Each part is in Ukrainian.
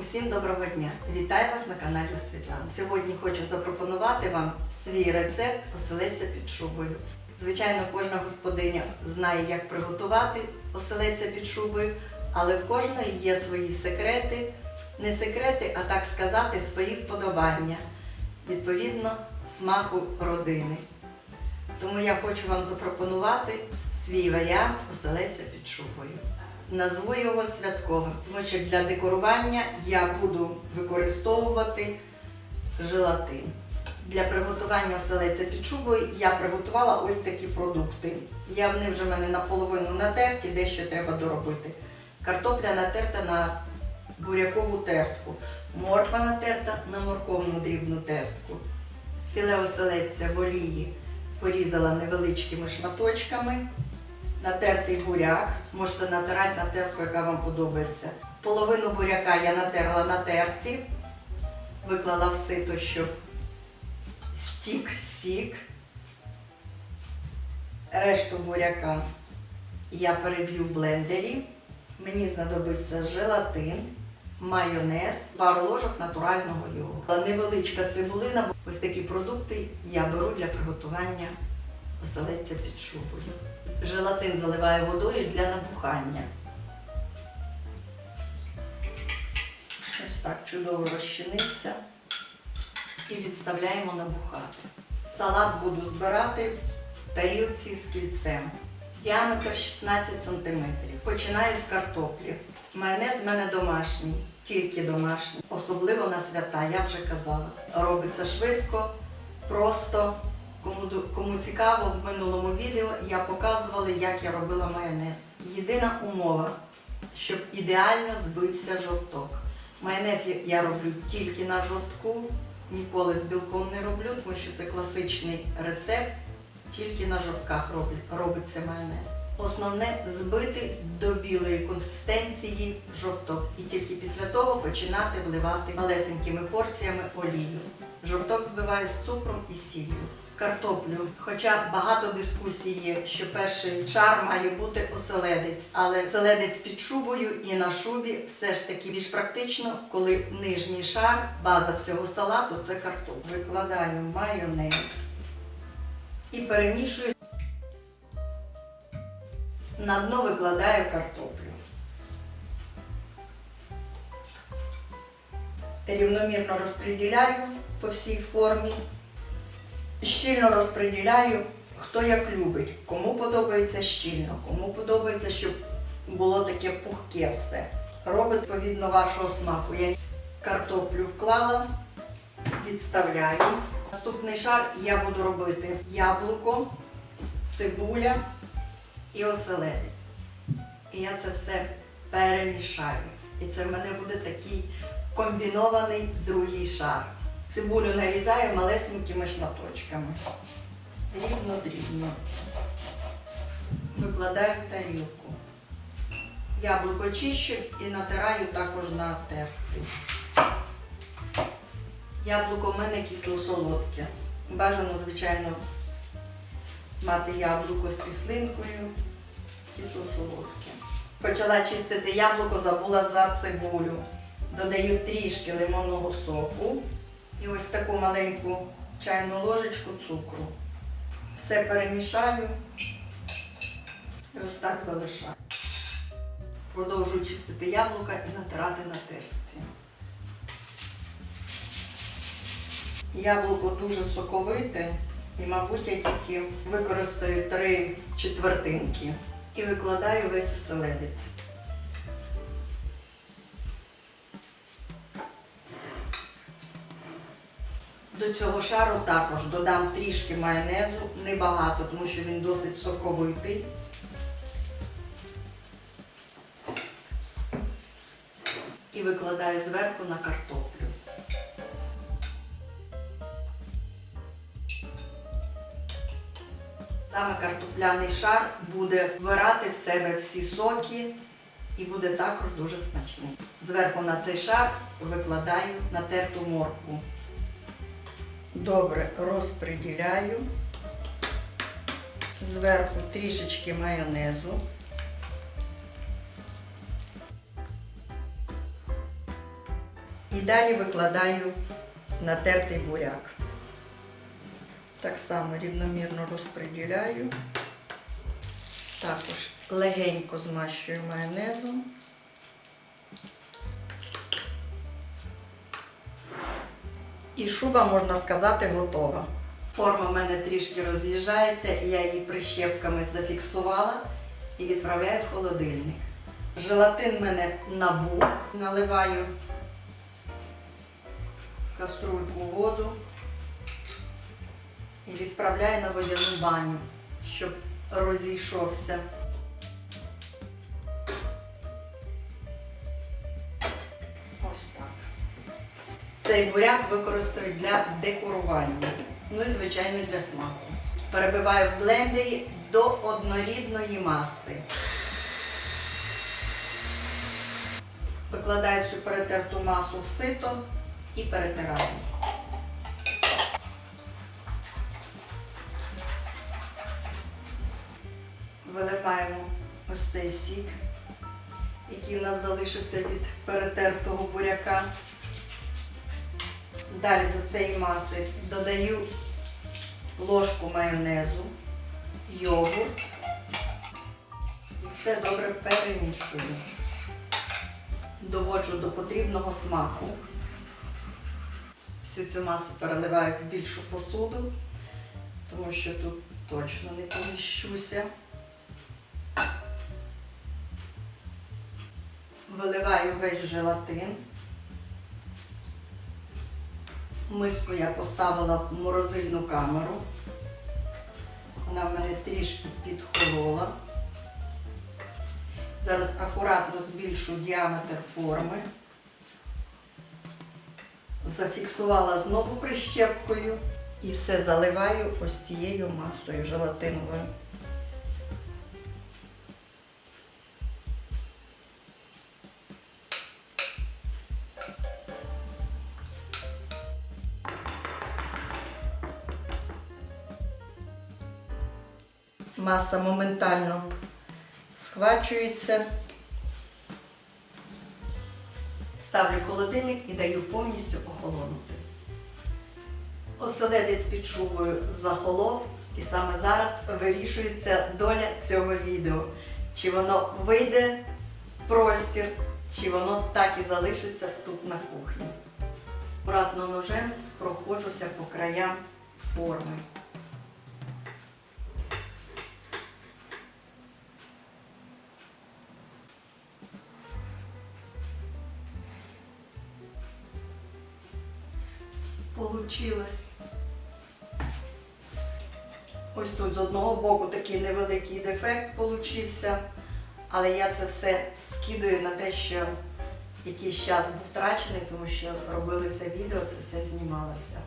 Усім доброго дня! Вітаю вас на каналі у Світлани. Сьогодні хочу запропонувати вам свій рецепт оселедця під шубою. Звичайно, кожна господиня знає, як приготувати оселедця під шубою, але в кожної є свої секрети, не секрети, а так сказати, свої вподобання, відповідно смаку родини. Тому я хочу вам запропонувати свій варіант оселедця під шубою. Назву його святковим, тому що для декорування я буду використовувати желатин. Для приготування оселедця під шубою я приготувала ось такі продукти. Я вони вже в мене наполовину натерті, дещо треба доробити. Картопля натерта на бурякову тертку, морква натерта на морковну дрібну тертку. Філе оселедця в олії порізала невеличкими шматочками натертий буряк. Можете натирати на тертку, яка вам подобається. Половину буряка я натерла на терці, виклала в сито, щоб стік сік. Решту буряка я переб'ю в блендері. Мені знадобиться желатин, майонез, пару ложок натурального йогурту. Невеличка цибулина. Ось такі продукти я беру для приготування оселедця під шубою. Желатин заливаю водою для набухання. Ось так чудово розчинився. І відставляємо набухати. Салат буду збирати в тарілці з кільцем. Діаметр 16 см. Починаю з картоплі. Майонез в мене домашній, тільки домашній. Особливо на свята, я вже казала. Робиться швидко, просто. Кому, кому цікаво, в минулому відео я показувала, як я робила майонез. Єдина умова, щоб ідеально збився жовток. Майонез я- роблю тільки на жовтку, ніколи з білком не роблю, тому що це класичний рецепт. Тільки на жовтках робиться майонез. Основне збити до білої консистенції жовток і тільки після того починати вливати малесенькими порціями олію. Жовток збиваю з цукром і сіллю. Картоплю, хоча багато дискусій є, що перший шар має бути оселедець, але оселедець під шубою і на шубі все ж таки більш практично, коли нижній шар, база всього салату це картопля. Викладаю майонез і перемішую. На дно викладаю картоплю. Рівномірно розподіляю по всій формі. Щільно розподіляю, хто як любить. Кому подобається щільно, кому подобається, щоб було таке пухке все. Робить відповідно вашого смаку. Я картоплю вклала, відставляю. Наступний шар я буду робити яблуко, цибуля і оселедець. І я це все перемішаю. І це в мене буде такий комбінований другий шар. Цибулю нарізаю малесенькими шматочками. Дрібно-дрібно. Викладаю в тарілку. Яблуко чищу і натираю також на терці. Яблуко в мене кисло-солодке. Бажано, звичайно, мати яблуко з кислинкою, кисло-солодке. Почала чистити яблуко, забула за цибулю. Додаю трішки лимонного соку і ось таку маленьку чайну ложечку цукру. Все перемішаю і ось так залишаю. Продовжую чистити яблука і натирати на терці. Яблуко дуже соковите і, мабуть, я тільки використаю три четвертинки і викладаю весь оселедець. До цього шару також додам трішки майонезу, небагато, тому що він досить соковитий. І викладаю зверху на картоплю. Саме картопляний шар буде вбирати в себе всі соки і буде також дуже смачний. Зверху на цей шар викладаю натерту моркву. Добре розподіляю. Зверху трішечки майонезу. І далі викладаю натертий буряк. Так само рівномірно розподіляю. Також легенько змащую майонезом. І шуба, можна сказати, готова. Форма в мене трішки роз'їжджається, я її прищепками зафіксувала і відправляю в холодильник. Желатин в мене набух, наливаю в каструльку воду і відправляю на водяну баню, щоб розійшовся. Цей буряк використовую для декорування. Ну і, звичайно, для смаку. Перебиваю в блендері до однорідної маси. Викладаю всю перетерту масу в сито і перетираю. Виливаємо ось цей сік, який у нас залишився від перетертого буряка. Далі до цієї маси додаю ложку майонезу, йогурт і все добре перемішую. Доводжу до потрібного смаку. Всю цю масу переливаю в більшу посуду, тому що тут точно не поміщуся. Виливаю весь желатин. Миску я поставила в морозильну камеру. Вона в мене трішки підхолола. Зараз акуратно збільшу діаметр форми. Зафіксувала знову прищепкою і все заливаю ось цією масою желатиновою. Маса моментально схвачується. Ставлю в холодильник і даю повністю охолонути. Оселедець під шубою захолов, і саме зараз вирішується доля цього відео. Чи воно вийде в простір, чи воно так і залишиться тут на кухні. Акуратно ножем проходжуся по краям форми. Получилось. Ось тут з одного боку такий невеликий дефект получився, але я це все скидаю на те, що якийсь час був втрачений, тому що робилося відео, це все знімалося.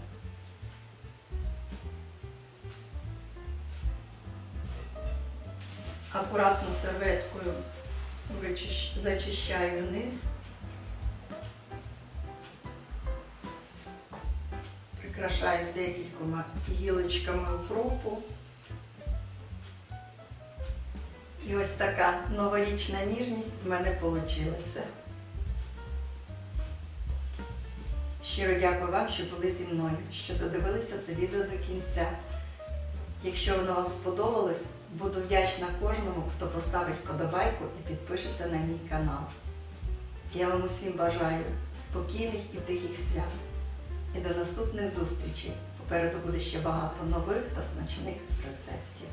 Акуратно серветкою зачищаю низ. Прикрашаю декількома гілочками укропу. І ось така новорічна ніжність в мене вийшла. Щиро дякую вам, що були зі мною, що додивилися це відео до кінця. Якщо воно вам сподобалось, буду вдячна кожному, хто поставить вподобайку і підпишеться на мій канал. Я вам усім бажаю спокійних і тихих свят і до наступних зустрічей. Попереду буде ще багато нових та смачних рецептів.